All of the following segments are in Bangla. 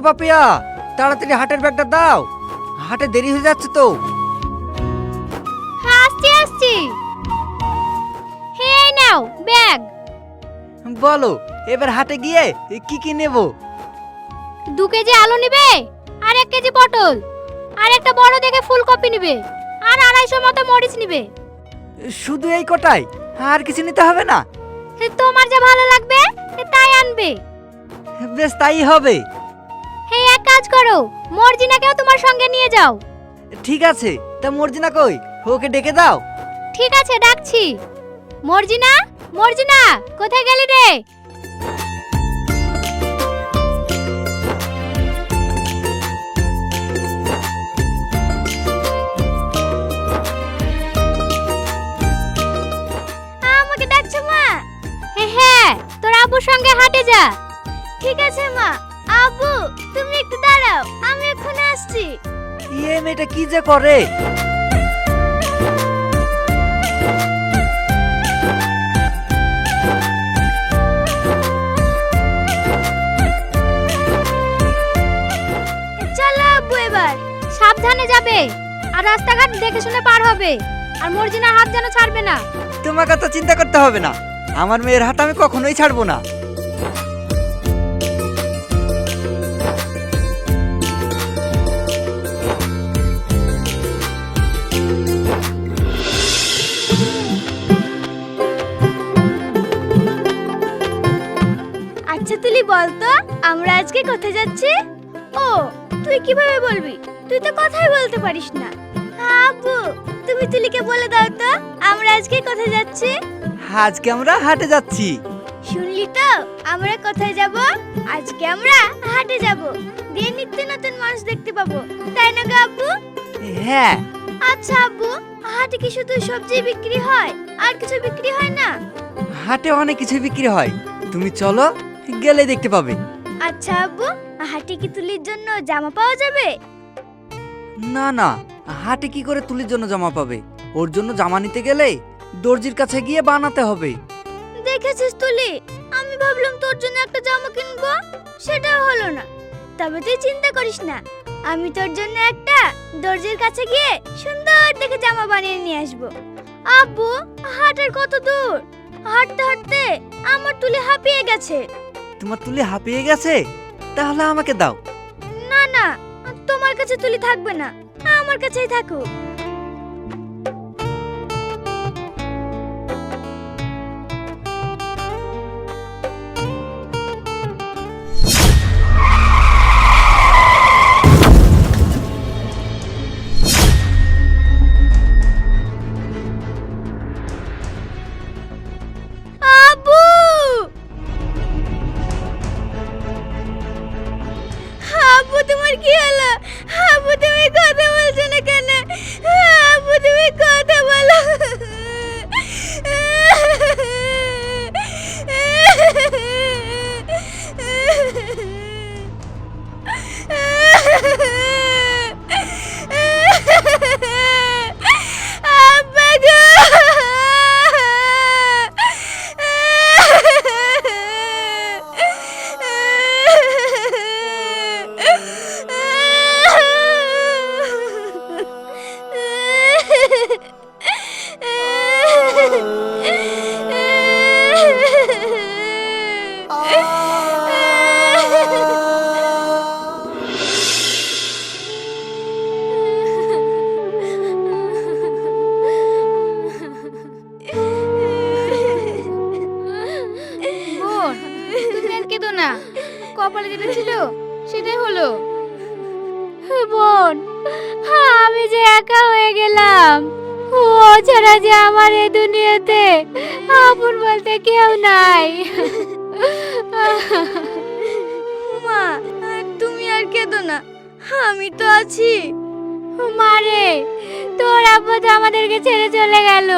গো পাপিয়া তাড়াতাড়ি হাটের ব্যাগটা দাও। হাটে দেরি হয়ে যাচ্ছে তো। হ্যাঁ আসছি আসছি। হে নাও ব্যাগ। বলো এবার হাটে গিয়ে কি কি নেব? দু কেজি আলু নিবে আর এক কেজি পটল আর একটা বড় দেখে ফুলকপি নিবে আর আড়াইশো মতো মরিচ নিবে। শুধু এই কটাই? আর কিছু নিতে হবে না? তোমার যা ভালো লাগবে তাই আনবে। বেশ তাই হবে। কাজ করো। মর্জিনাকেও তোমার সঙ্গে নিয়ে যাও। ঠিক আছে তা মর্জিনা কই? ওকে ডেকে দাও। ঠিক আছে ডাকছি। মর্জিনা মর্জিনা কোথায় গেলি রে? আমাকে ডাকছো মা? হ্যাঁ তোর আব্বুর সঙ্গে হাঁটে যা। ঠিক আছে মা। আব্বু তুমি একটু দাঁড়াও আমি এক্ষুনি আসছি। ইয়ে মেয়েটা কি যে করে? চলো আব্বু এবার সাবধানে যাবে আর রাস্তাঘাট দেখে শুনে পার হবে আর মর্জিনার হাত যেন ছাড়বে না। তোমাকে তো চিন্তা করতে হবে না আমার মেয়ের হাত আমি কখনোই ছাড়বো না। আচ্ছা তুলি বলতো আমরা আজকে কোথায় যাচ্ছি? ও তুই কীভাবে বলবি? তুই তো কথাই বলতে পারিস না। আব্বু তুমি তুলিকে বলে দাও তো আমরা আজকে কোথায় যাচ্ছি? আজকে আমরা হাটে যাচ্ছি। শুনলি তো আমরা কোথায় যাব? আজকে আমরা হাটে যাব। দিয়ে নিত্য নতুন মানুষ দেখতে পাবো। তাই না গো আব্বু? হ্যাঁ। আচ্ছা আব্বু হাটে কি শুধু সবজি বিক্রি হয়? আর কিছু বিক্রি হয় না? হাটে অনেক কিছু বিক্রি হয়। তুমি চলো গেলে দেখতে পাবে। আচ্ছা আব্বু হাটে কি তুলির জন্য জামা পাওয়া যাবে? না না হাটে কি করে তুলির জন্য জামা পাবে? ওর জন্য জামা নিতে গেলে দর্জির কাছে গিয়ে বানাতে হবে। দেখেছিস তুলি? আমি ভাবলাম তোর জন্য একটা জামা কিনবো সেটা হলো না। তবে তুই চিন্তা করিস না আমি তোর জন্য একটা দর্জির কাছে গিয়ে সুন্দর দেখে জামা বানিয়ে নিয়ে আসব। আব্বু হাটের কত দূর? হাঁটতে হাঁটতে আমার তুলি হাঁপিয়ে গেছে। তোমার তুলি হাঁপিয়ে গেছে? তাহলে আমাকে দাও। না না, তোমার কাছে তুলি থাকবে না। আমার কাছেই থাকুক। হলো? বোন আমি যে একা হয়ে গেলাম ও ছাড়া যে আমার এই দুনিয়াতে আপন বলতে কেউ নাই। মা তুমি আর কেঁদো না আমি তো আছি। মারে তোর আব্বা তো আমাদেরকে ছেড়ে চলে গেল।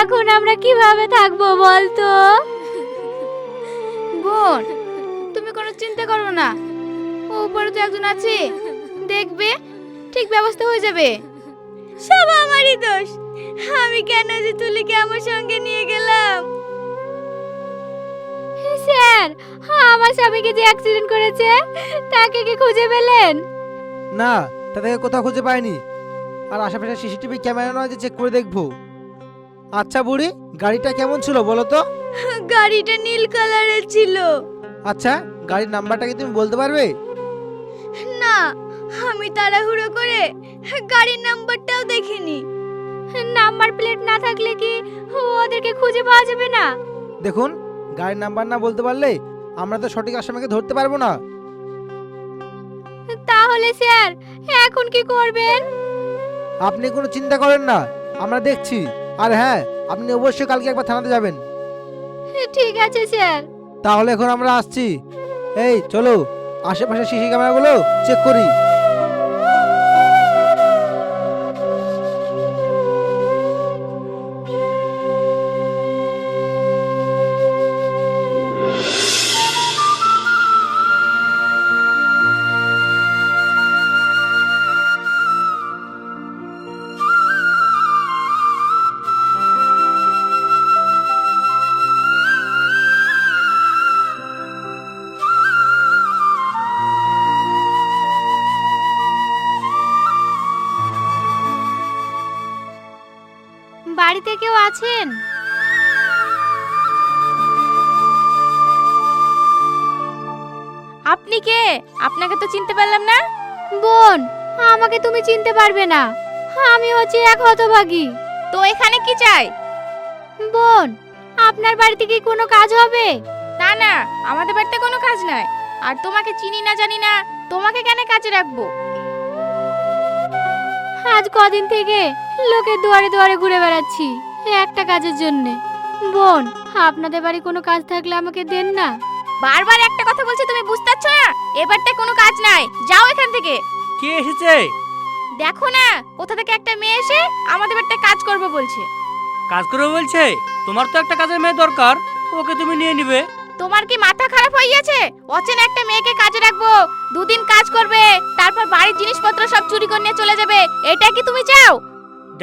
এখন আমরা কীভাবে থাকব বলতো? বোন তুমি কোনো চিন্তা করো না উপরে তো একজন আছে। দেখবে ঠিক ব্যবস্থা হয়ে যাবে। সব আমারই দোষ। আমি কেন যে তুলিকে আমার সঙ্গে নিয়ে গেলাম? স্যার আমার স্বামীকে যে অ্যাক্সিডেন্ট করেছে তাকে কি খুঁজে পেলেন? না তাদেরকে কোথাও খুঁজে পাইনি। আর আশেপাশে সিসিটিভি ক্যামেরা নয় যে চেক করে দেখব। আচ্ছা বুড়ি গাড়িটা কেমন ছিল বলো তো? গাড়িটা নীল কালারের ছিল। আচ্ছা গাড়ির নাম্বারটা কি তুমি বলতে পারবে? না আমি তাড়াহুড়ো করে গাড়ির নাম্বারটাও দেখিনি। নাম্বার প্লেট না থাকলে কি ওদেরকে খুঁজে পাওয়া যাবে না? দেখুন গাড়ির নাম্বার না বলতে পারলে আমরা তো সঠিক আসামিকে ধরতে পারব না। তাহলে স্যার এখন কি করবেন? আপনি কোনো চিন্তা করেন না আমরা দেখছি। আর হ্যাঁ আপনি অবশ্যই কালকে একবার থানাতে যাবেন। ঠিক আছে স্যার। তাহলে এখন আমরা আসছি। এই চলো। আশেপাশে সিসি ক্যামেরাগুলো চেক করি। বোন আমাকে তুমি চিনতে পারবে না। আমি হচ্ছে এক হতভাগী। তো এখানে কি চাই? বোন আপনার বাড়িতে কি কোনো কাজ হবে? না না আমাদের বাড়িতে কোনো কাজ নাই। আর তোমাকে চিনি না জানি না তোমাকে কেন কাজে রাখব? আজ কদিন থেকে লোকের দুয়ারে দুয়ারে ঘুরে বেড়াচ্ছি একটা কাজের জন্য। বোন আপনাদের বাড়ি কোনো কাজ থাকলে আমাকে দেন না। বারবার একটা কথা বলছি তুমি বুঝতে পারছ না? এবারটা কোনো কাজ নাই। যাও এখান থেকে। কে এসেছে? দেখো না কোথা থেকে একটা মেয়ে এসে আমাদের বাড়িতে কাজ করবে বলছে। কাজ করবে বলছে? তোমার তো একটা কাজের মেয়ে দরকার ওকে তুমি নিয়ে নিবে। তোমার কি মাথা খারাপ হয়ে গেছে অচেনা একটা মেয়েকে কাজে রাখব। দুদিন কাজ করবে তারপর বাড়ির জিনিসপত্র সব চুরি করে নিয়ে চলে যাবে। এটা কি তুমি চাও?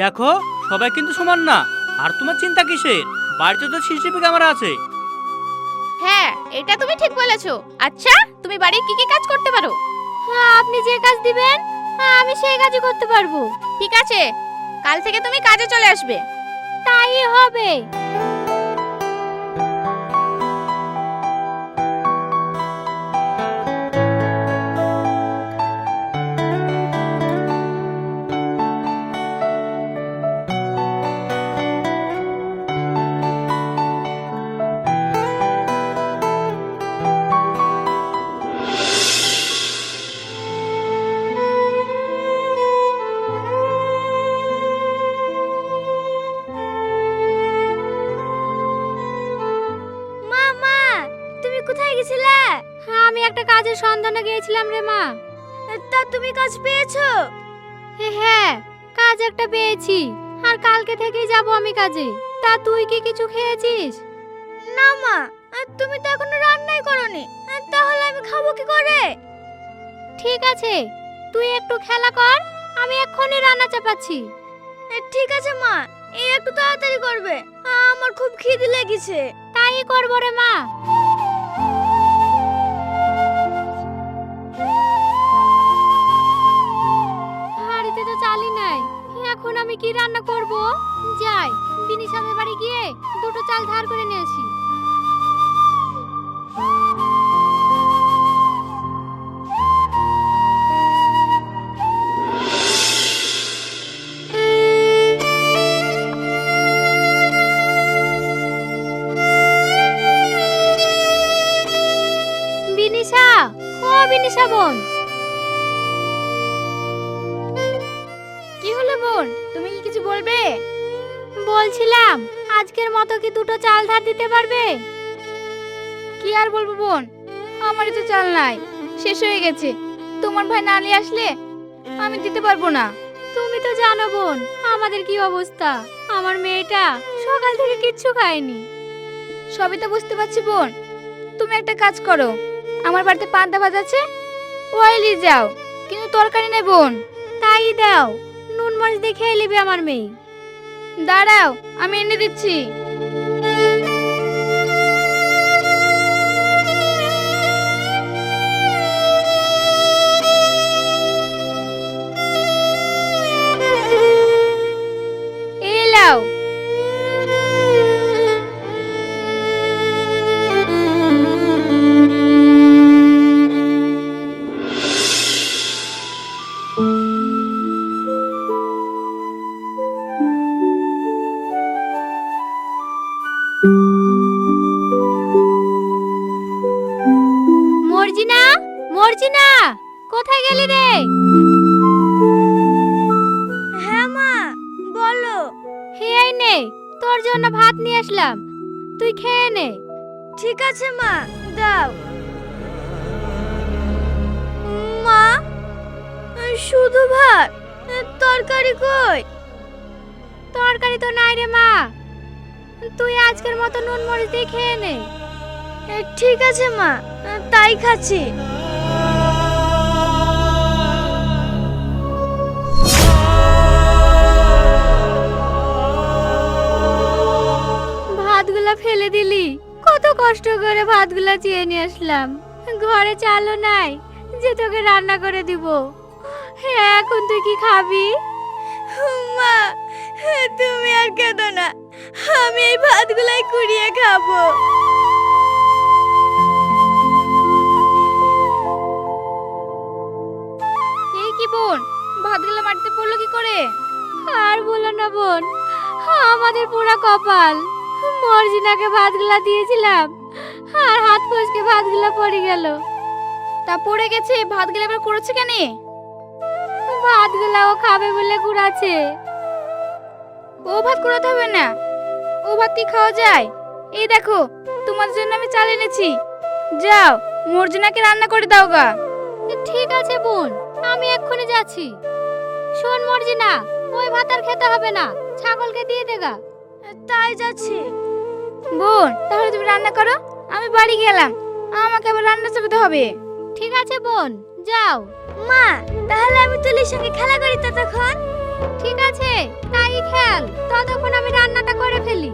দেখো সবাই কিন্তু সমান না। আর তোমার চিন্তা কিসের? বাড়িতে তো সিসিটিভি ক্যামেরা আছে। এটা তুমি ঠিক বলেছ। আচ্ছা তুমি বাড়ির কি কি কাজ করতে পারো? হ্যাঁ আপনি যে কাজ দিবেন হ্যাঁ আমি সেই কাজই করতে পারব। ঠিক আছে, কাল থেকে তুমি কাজে চলে আসবে। তাই হবে। সন্ধানে গিয়েছিলাম রে মা। তা তুমি কাজ পেয়েছ? হ্যাঁ কাজ একটা পেয়েছি। আর কালকে থেকেই যাব আমি কাজে। তা তুই কি কিছু খেয়েছিস? না মা তুমি তো এখনও রান্নাই করনি। তাহলে আমি খাব কি করে? ঠিক আছে তুই একটু খেলা কর আমি এক্ষুনি রান্না চাপাচ্ছি। ঠিক আছে মা এই একটু তাড়াতাড়ি করবে। আমার খুব খিদে লেগেছে। তাই করব রে মা। চালই নাই। এখন আমি কি রান্না করব? যাই বিনিশামের বাড়ি গিয়ে দুটো চাল ধার করে নিয়ে আসি। বিনিশা, ও বিনিশা বোন। বলছিলাম, আজকের মতো কি দুটো চাল ধার দিতে পারবে? কি আর বলব বোন? আমারই তো চাল নাই, শেষ হয়ে গেছে। তোমার ভাই না নিয়ে আসলে আমি দিতে পারব না। তুমি তো জানো বোন, আমাদের কি অবস্থা? আমার মেয়েটা সকাল থেকে কিচ্ছু খায়নি। সবই তো বুঝতে পারছি বোন। তুমি একটা কাজ করো, আমার বাড়িতে পান্তা ভাত আছে ওয়াইলি যাও, কিন্তু তরকারি নেই বোন। তাই দাও, নুন মাছ দিয়ে খেয়ে নিবি আমার মেয়ে। দাঁড়াও আমি এনে দিচ্ছি। তুই খেয়ে নে। ঠিক আছে, মা। দাও। মা, শুধু ভাত? তরকারি কই? তরকারি তো নাই রে, মা। তুই আজকের মতো নুন মরিচ দিয়ে খেয়ে নে। ঠিক আছে, মা। তাই খাচ্ছি। কষ্ট করে ভাতগুলা চেয়ে নিয়ে আসলাম। ঘরে চালও নাই যে তোকে রান্না করে দিব। হ্যাঁ এখন তুই কি খাবি? মা তুমি আর কেঁদো না আমি এই ভাতগুলাই কুড়িয়ে খাব। এই কি বোন ভাতগুলো মাটিতে পড়ল কি করে? আর বলো না বোন আমাদের পুরা কপাল। মর্জিনাকে ভাতগুলা দিয়েছিলাম আর হাত ফসকে ভাতগুলা পড়ে গেল। তা পড়ে গেছে ভাতগুলো এবার করেছে কেন? ভাতগুলা ও খাবে বলে কুড়াচ্ছে ও ভাত কুড়াতে হবে না। ও ভাত কি খাওয়া যায়? এই দেখো তোমার জন্য আমি চাল এনেছি। যাও মর্জিনাকে রান্না করে দাও গা। ঠিক আছে বোন আমি এক্ষুনি যাচ্ছি। শোন মর্জিনা ওই ভাত আর খেতে হবে না। ছাগলকে দিয়ে দেগা তাই যাচ্ছি। বোন তাহলে তুমি রান্না করো। আমি বাড়ি গেলাম। আমাকে আবার রান্না চাপাতে হবে। ঠিক আছে বোন যাও। মা তাহলে আমি তুলির সঙ্গে খেলা করি ততক্ষণ? ঠিক আছে তাই খেল ততক্ষণ আমি রান্নাটা করে ফেলি।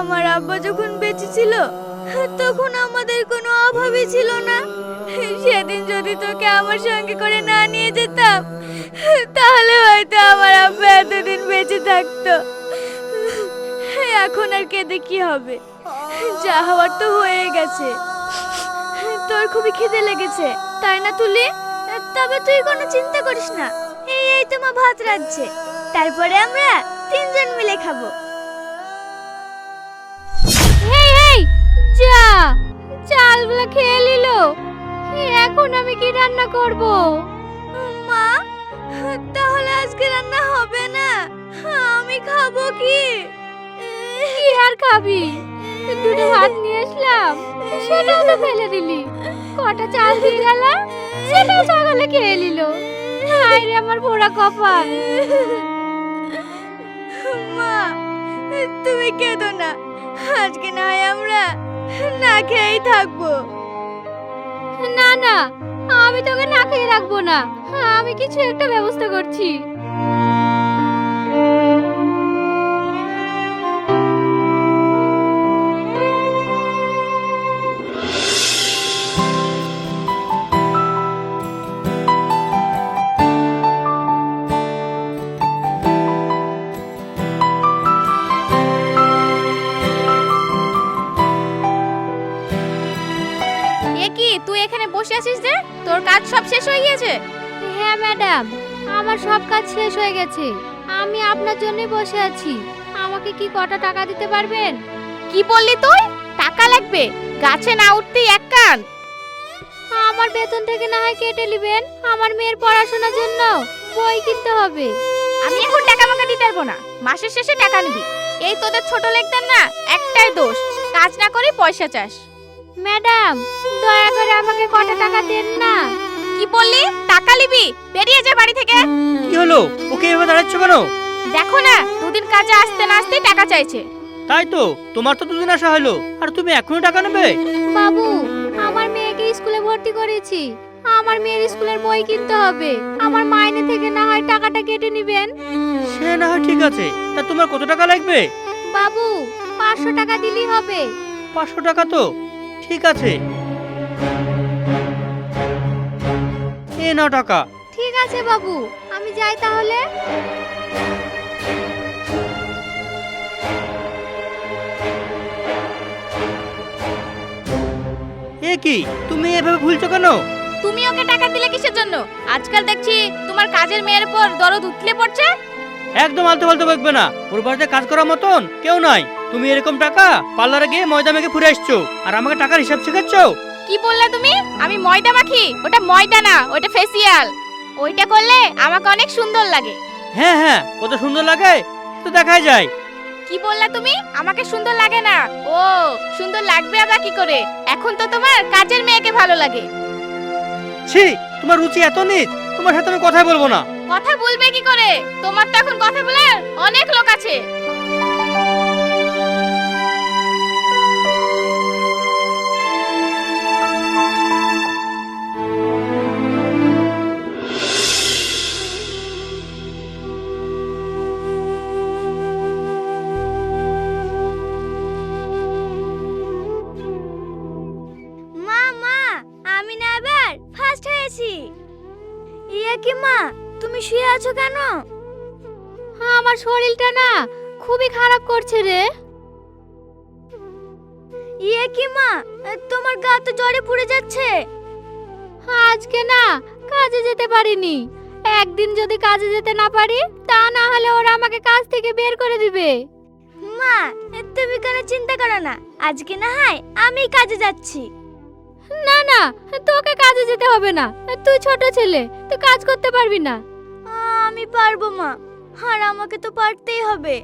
আমার আব্বা যখন বেঁচে ছিল, তখন আমাদের কোনো অভাবই ছিল না। সেদিন যদি তোকে আমার সঙ্গে করে না নিয়ে যেতাম, তাহলে হয়তো আমার আব্বা এতদিন বেঁচে থাকতো। এখন আর কেঁদে কি হবে? যা হওয়ার তো হয়ে গেছে। তোর খুবই খিদে লেগেছে, তাই না তুলি? তবে তুই কোনো চিন্তা করিস না। এই এই তোমার ভাত রাঁধছে। তারপরে আমরা তিনজন মিলে খাব। চালগুলো খেয়ে নিল। এখন আমি কি রান্না করব? মা তাহলে আজকে রান্না হবে না। আমি খাব কি? কি আর খাবি? দুটো ভাত নিয়ে আসলাম সেটাও তো ফেলে দিলি। কটা চাল দিয়ে গেল সেটাও সকালে খেয়ে নিল। হায় রে আমার পোড়া কপাল। মা তুমি কেঁদো না। আজকে না হয় আমরা না খেয়েই থাকব। না না, আমি তোকে না খেয়ে রাখব না। আমি কিছু একটা ব্যবস্থা করছি। আছিস যে তোর কাজ সব শেষ হয়ে গিয়েছে? হ্যাঁ ম্যাডাম। আমার সব কাজ শেষ হয়ে গেছে। আমি আপনার জন্যই বসে আছি। আমাকে কি কটা টাকা দিতে পারবেন? কি বললি তুই? টাকা লাগবে। গাছে না উঠতেই এক কান। আমার বেতন থেকে না হয় কেটে নেবেন। আমার মেয়ের পড়াশোনার জন্য বই কিনতে হবে। আমি এখন টাকা মাকা দিতে পারব না। মাসের শেষে টাকা নিবি। এই তোদের ছোট লেখদের না একটাই দোষ। কাজ না করে পয়সা চাস। ম্যাডাম দয়া করে আমাকে কত টাকা দেন না। কি বললি? টাকা নিবি? বেরিয়ে যা বাড়ি থেকে। কি হলো? ওকে এভাবে দাঁড়াচ্ছ কেন? দেখো না দুদিন কাজে আসতে না আসতেই টাকা চাইছে। তাই তো তোমার তো দুদিন আসা হলো। আর তুমি এখনও টাকা নেবে? বাবু আমার মেয়েকে স্কুলে ভর্তি করেছি। আমার মেয়ের স্কুলের বই কিনতে হবে। আমার মাইনে থেকে না হয় টাকাটা কেটে নেবেন। সে না হয় ঠিক আছে। তা তোমার কত টাকা লাগবে? বাবু পাঁচশো টাকা দিলেই হবে। পাঁচশো টাকা তো? ঠিক আছে। এ নাও টাকা। ঠিক আছে বাবু আমি যাই তাহলে। এ কি তুমি এভাবে ভুলছো কেন? তুমি ওকে টাকা দিলে কিসের জন্য? আজকাল দেখছি তোমার কাজের মেয়ের উপর দরদ উতলে পড়ছে। একদম আলতু ফালতু বকবে না। ওর বাড়িতে কাজ করার মতন কেউ নাই। তুমি এরকম টাকা পার্লারে গিয়ে ময়দা মেখে ফুরে আসছো। আর আমাকে টাকার হিসাব শেখাচ্ছ? কি বললে তুমি? আমি ময়দা মাখি ওটা ময়দা না ওটা ফেসিয়াল ওইটা করলে আমাকে অনেক সুন্দর লাগে। হ্যাঁ হ্যাঁ কত সুন্দর লাগে তো দেখাই যায়। কি বললা তুমি? আমাকে সুন্দর লাগে না। ও সুন্দর লাগবে আবার কি করে? এখন তো তোমার কাজের মেয়েকে ভালো লাগে। ছি তোমার রুচি এত নিচ তোমার সাথে আমি কথাই বলব না। কথা বলবে কি করে? তোমার তো এখন কথা বলার অনেক লোক আছে। করছে রে? ইয়ে কি মা? তোমার গা তো জ্বরে পুড়ে যাচ্ছে। আজকে না, কাজে যেতে পারিনি। একদিন যদি কাজে যেতে না পারি, তা না হলে ওরা আমাকে কাজ থেকে বের করে দিবে। মা, তুমি কোনো চিন্তা করো না? আজকে না হয় আমি কাজে যাচ্ছি। না না, তোকে কাজে যেতে হবে না। তুই ছোট ছেলে, তুই কাজ করতে পারবি না। আমি পারব মা। আর আমাকে তো পারতেই হবে।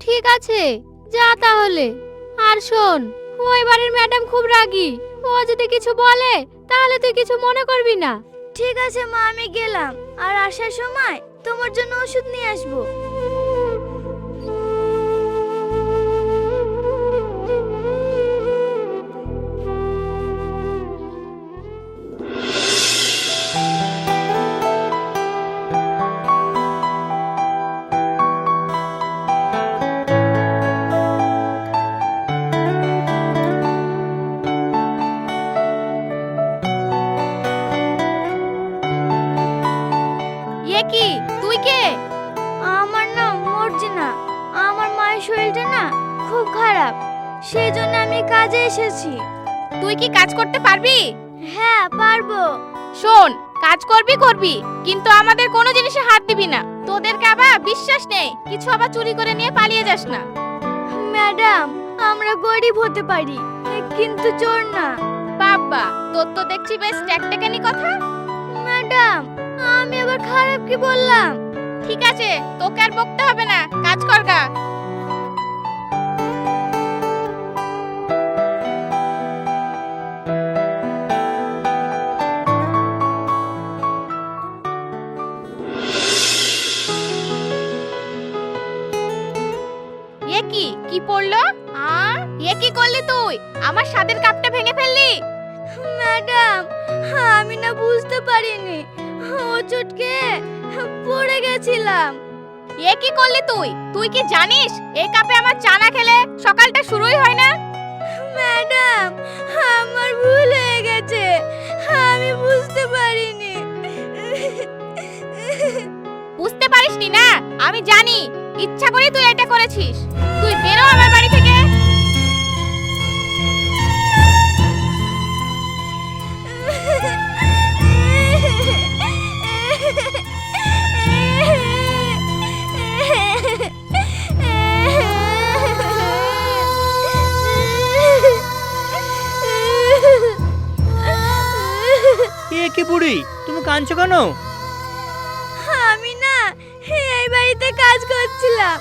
ঠিক আছে, যা তাহলে। আর শোন, ওই বাড়ির ম্যাডাম খুব রাগী। ও যদি কিছু বলে, তাহলে তুই কিছু মনে করবি না। ঠিক আছে মা, আমি গেলাম। আর আসার সময় তোমার জন্য ওষুধ নিয়ে আসব। আমি কাজে এসেছি। তুই কি কাজ করতে পারবি? হ্যাঁ পারব। শোন কাজ করবি করবি কিন্তু আমাদের কোনো জিনিসে হাত দিবি না। তোদেরকে আবার বিশ্বাস নেই কিছু আবার চুরি করে নিয়ে পালিয়ে যাস না। ম্যাডাম আমরা গরিব হতে পারি কিন্তু চোর না। বাবা তোর তো দেখছি বেশ ট্যাকটেকানি কথা। ম্যাডাম আমি আবার খারাপ কি বললাম? ঠিক আছে তোকে আর বকতে হবে না কাজ কর গা। তুই? আমার স্বাদের কাপটা ভেঙে ফেললি? ম্যাডাম আমি না বুঝতে পারিনি। ও চটকে পড়ে গেছিলাম। এ কি করলি তুই? তুই কি জানিস এই কাপে আমার চানা খেলে সকালটা শুরুই হয় না? ম্যাডাম আমার ভুল হয়ে গেছে। আমি বুঝতে পারিনি। বুঝতে পারিসনি না? আমি জানি। ইচ্ছা করে তুই এটা করেছিস। তুই বেরো আমার বাড়ি থেকে। কাঁদছো কেন? আমি না এই বাড়িতে কাজ করছিলাম।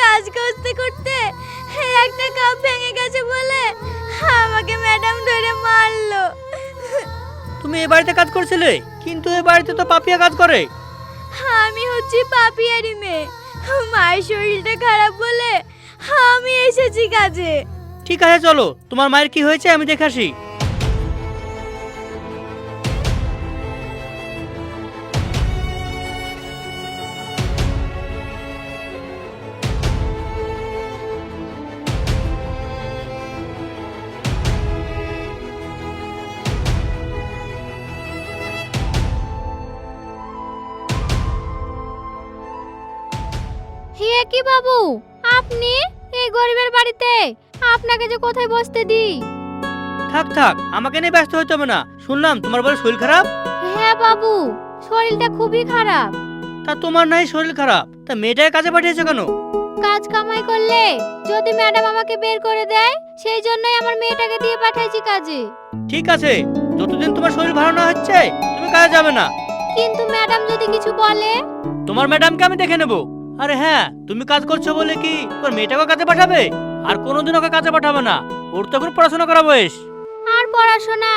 কাজ করতে করতে একটা কাপ ভেঙে গেছে বলে আমাকে ম্যাডাম ধরে মারলো। তুমি এ বাড়িতে কাজ করছিলে? কিন্তু এ বাড়িতে তো পাপিয়া কাজ করে। আমি হচ্ছি পাপিয়ারি মেয়ে। মায়ের শরীরটা খারাপ বলে আমি এসেছি কাজে। ঠিক আছে চলো। তোমার মায়ের কি হয়েছে আমি দেখে আসি। বাবু আপনি এই গরিবের বাড়িতে আপনাকে যে কোথায় বসতে দিই? থাক থাক আমাকে নিয়ে ব্যস্ত হতে হবে না। শুনলাম তোমার বলে শরীর খারাপ? হ্যাঁ বাবু শরীরটা খুবই খারাপ। তা তোমার নাই শরীর খারাপ তা মেয়েটাকে কাজে পাঠিয়েছো কেন? কাজ কামাই করলে যদি ম্যাডাম আমাকে বের করে দেয় সেই জন্যই আমার মেয়েটাকে দিয়ে পাঠাইছি কাজে। ঠিক আছে যতদিন তোমার শরীর ভালো না হচ্ছে তুমি কাজে যাবে না। কিন্তু ম্যাডাম যদি কিছু বলে? তোমার ম্যাডামকে আমি দেখে নেব। আরে হ্যাঁ তুমি কাজ করছ বলে কি? তোমার মেয়েটাকে কাজে পাঠাবে? আর কোনোদিন ওকে কাজে পাঠাবে না। ওর তো এখন পড়াশোনা করা বয়স। আর পড়াশোনা?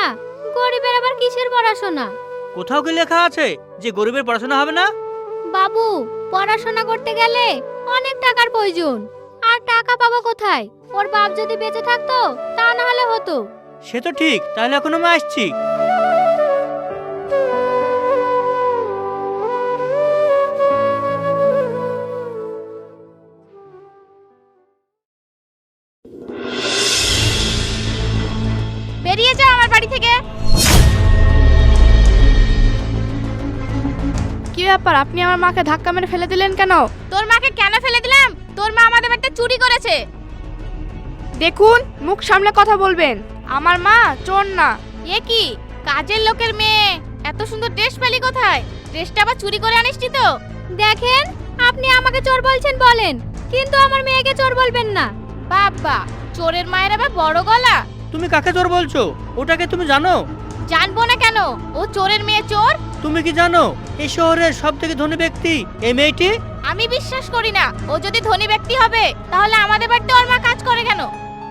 গরিবের আবার কিসের পড়াশোনা? কোথাও কি লেখা আছে যে গরিবের পড়াশোনা হবে না? বাবু পড়াশোনা করতে গেলে অনেক টাকার প্রয়োজন। আর টাকা পাবো কোথায়? ওর বাপ যদি বেঁচে থাকতো তা না হলে হতো। সে তো ঠিক তাহলে এখন আমি আসছি। বেরিয়ে যাও আমার বাড়ি থেকে। কি ব্যাপার? আপনি আমার মাকে ধাক্কা মেরে ফেলে দিলেন কেন? তোর মাকে কেন ফেলে দিলাম? তোর মা আমাদের বাড়িতে চুরি করেছে। দেখুন মুখ সামলে কথা বলবেন। আমার মা চোর না। এ কি? কাজের লোকের মেয়ে। এত সুন্দর ড্রেস পেলি কোথায়? ড্রেসটা আবার চুরি করে আনিসনি তো? দেখেন আপনি আমাকে চোর বলছেন বলেন। কিন্তু আমার মেয়েকে চোর বলবেন না। বাবা চোরের মায়ের আবার বড় গলা। তুমি কাকে চোর বলছো? ওটাকে তুমি জানো? জানব না কেন? ও চোরের মেয়ে চোর? তুমি কি জানো? এই শহরের সব থেকে ধনী ব্যক্তি এই মেয়েটি? আমি বিশ্বাস করি না। ও যদি ধনী ব্যক্তি হবে তাহলে আমাদের বাড়িতে ওর মা কাজ করে কেন?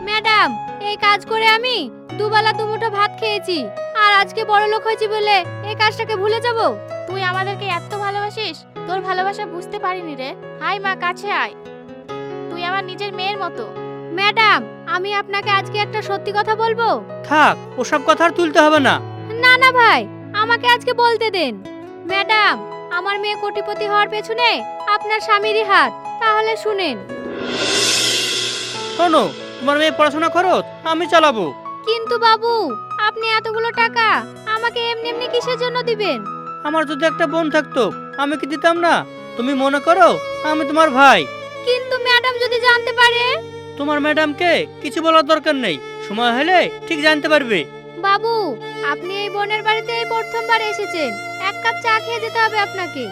ম্যাডাম এই কাজ করে আমি দুবেলা দুমুঠো ভাত খেয়েছি। আর আজকে বড় লোক হয়েছি বলে এই কাজটাকে ভুলে যাব? তুই আমাদেরকে এত ভালোবাসিস? তোর ভালোবাসা বুঝতে পারিনি রে। আয় মা কাছে আয়। তুই আমার নিজের মেয়ের মতো। ম্যাডাম আমি আপনাকে আজকে একটা সত্যি কথা বলব? থাক ওসব কথা আর তুলতে হবে না। না না ভাই আমাকে আজকে বলতে দেন। ম্যাডাম আমার মেয়ে কোটিপতি হওয়ার পেছনে আপনার স্বামীরই হাত তাহলে শুনেন। শোনো তোমার মেয়ে পড়াশোনা খরচ আমি চালাবো। কিন্তু বাবু আপনি এতগুলো টাকা আমাকে এমনি এমনি কিসের জন্য দিবেন? আমার যদি একটা বোন থাকতো আমি কি দিতাম না? তুমি মনে করো আমি তোমার ভাই। কিন্তু ম্যাডাম যদি জানতে পারে? তোমার ম্যাডামকে কিছু বলার দরকার নেই। সময় হলে ঠিক জানতে পারবে। বাবু আপনি এই বোনের বাড়িতে এই প্রথমবার এসেছেন। এক কাপ চা খেয়ে যেতে হবে আপনাকে।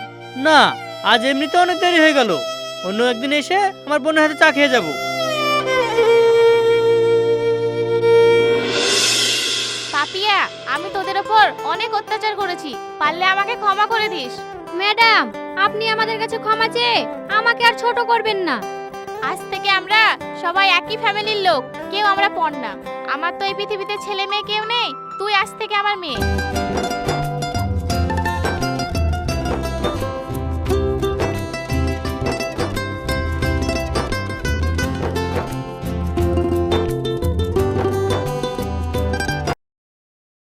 না আজ এমনিতে অনেক দেরি হয়ে গেল। অন্য একদিন এসে আমার বোনের হাতে চা খেয়ে যাব। পাপিয়া আমি তোদের ওপর অনেক অত্যাচার করেছি। পারলে আমাকে ক্ষমা করে দিস। ম্যাডাম আপনি আমাদের কাছে ক্ষমা চেয়ে আমাকে আর ছোট করবেন না। আজ থেকে আমরা সবাই একই ফ্যামিলির লোক, কেউ আমরা পড় না আমার তো এই পৃথিবীতে ছেলে মেয়ে কেউ নেই, তুই আজ থেকে আমার মেয়ে।